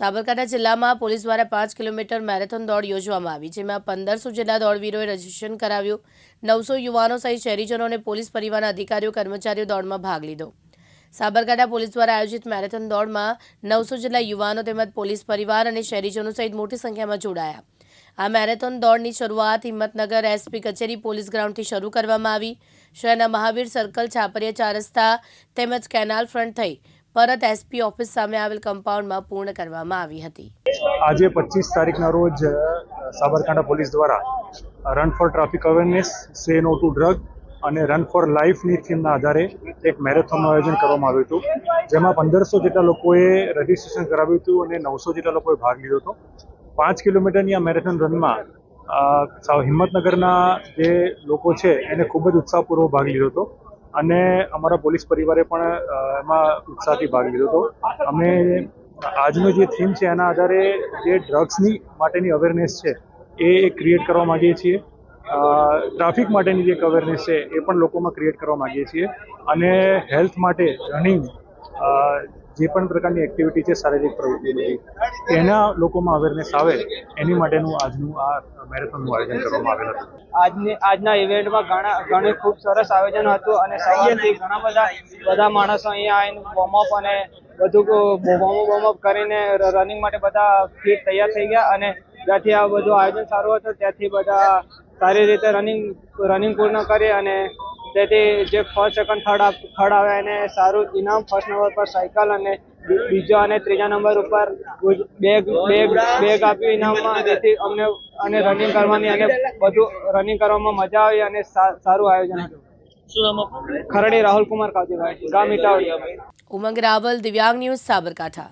સાબરકાંઠા જિલ્લામાં પોલીસ દ્વારા પાંચ કિલોમીટર મેરેથોન દોડ યોજવામાં આવી, જેમાં પંદરસો જેટલા દોડવીરોએ રજીસ્ટ્રેશન કરાવ્યું. નવસો યુવાનો સહિત શહેરીજનો અને પોલીસ પરિવારના અધિકારીઓ, કર્મચારીઓ દોડમાં ભાગ લીધો. સાબરકાંઠા પોલીસ દ્વારા આયોજિત મેરેથોન દોડમાં નવસો જેટલા યુવાનો તેમજ પોલીસ પરિવાર અને શહેરીજનો સહિત મોટી સંખ્યામાં જોડાયા. આ મેરેથોન દોડની શરૂઆત હિંમતનગર એસપી કચેરી પોલીસ ગ્રાઉન્ડથી શરૂ કરવામાં આવી. શહેરના મહાવીર સર્કલ, છાપરિયા ચાર રસ્તા તેમજ કેનાલ ફ્રન્ટ થઈ પરત એસપી ઓફિસ સામે આવેલ કમ્પાઉન્ડમાં પૂર્ણ કરવામાં આવી હતી. આજે પચીસ તારીખના રોજ સાબરકાંઠા પોલીસ દ્વારા run for traffic awareness say no to drug અને રન ફોર લાઈફની થીમના આધારે એક મેરેથોનનું આયોજન કરવામાં આવ્યું હતું. જેમાં પંદરસો જેટલા લોકોએ રજીસ્ટ્રેશન કરાવ્યું હતું અને નવસો જેટલા લોકોએ ભાગ લીધો હતો. પાંચ કિલોમીટરની આ મેરેથોન રનમાં હિંમતનગરના જે લોકો છે, એને ખૂબ જ ઉત્સાહપૂર્વક ભાગ લીધો હતો. અને અમારા પોલીસ પરિવારે પણ એમાં ઉત્સાહથી ભાગ લીધો હતો. અમે આજનો જે થીમ છે એના આધારે જે ડ્રગ્સની માટેની અવેરનેસ છે, એ ક્રિએટ કરવા માંગીએ છીએ. ટ્રાફિક માટેની જે અવેરનેસ છે, એ પણ લોકોમાં ક્રિએટ કરવા માંગીએ છીએ. અને હેલ્થ માટે રનિંગ જે પણ પ્રકારની એક્ટિવિટી છે, શારીરિક પ્રવૃત્તિ બધી એના લોકોમાં અવેરનેસ આવે, એની માટેનું આજનું આ મેરેથોનનું આયોજન કરવામાં આવેલ હતું. આજની, આજના ઇવેન્ટમાં ઘણા, ઘણી ખૂબ સરસ આયોજન હતું અને સવારથી ઘણા બધા બધા માણસો અહીંયા આવીને વોર્મઅપ અને બધું વોર્મઅપ વોર્મઅપ કરીને રનિંગ માટે બધા ફિટ તૈયાર થઈ ગયા અને ત્યાંથી આ બધું આયોજન સારું હતું, ત્યાંથી બધા સારી રીતે રનિંગ રનિંગ પૂર્ણ કરી અને તેથી જે ફર્સ્ટ સેકન્ડ થર્ડ થર્ડ આવે એને સારું ઇનામ ફર્સ્ટ નંબર પર સાયકલ અને બીજા બીજો અને ત્રીજા નંબર ઉપર બેગ બેગ બેગ આપ્યું ઇનામમાં. જેથી અમને અને રનિંગ કરવાની અને બધું રનિંગ કરવામાં મજા આવી અને સારું આયોજન હતું. ખરડી રાહુલ કુમાર કાજીભાઈ ગામ ઇટાવડી. ઉમંગ રાવલ દિવ્યાંગ ન્યૂઝ સાબરકાંઠા.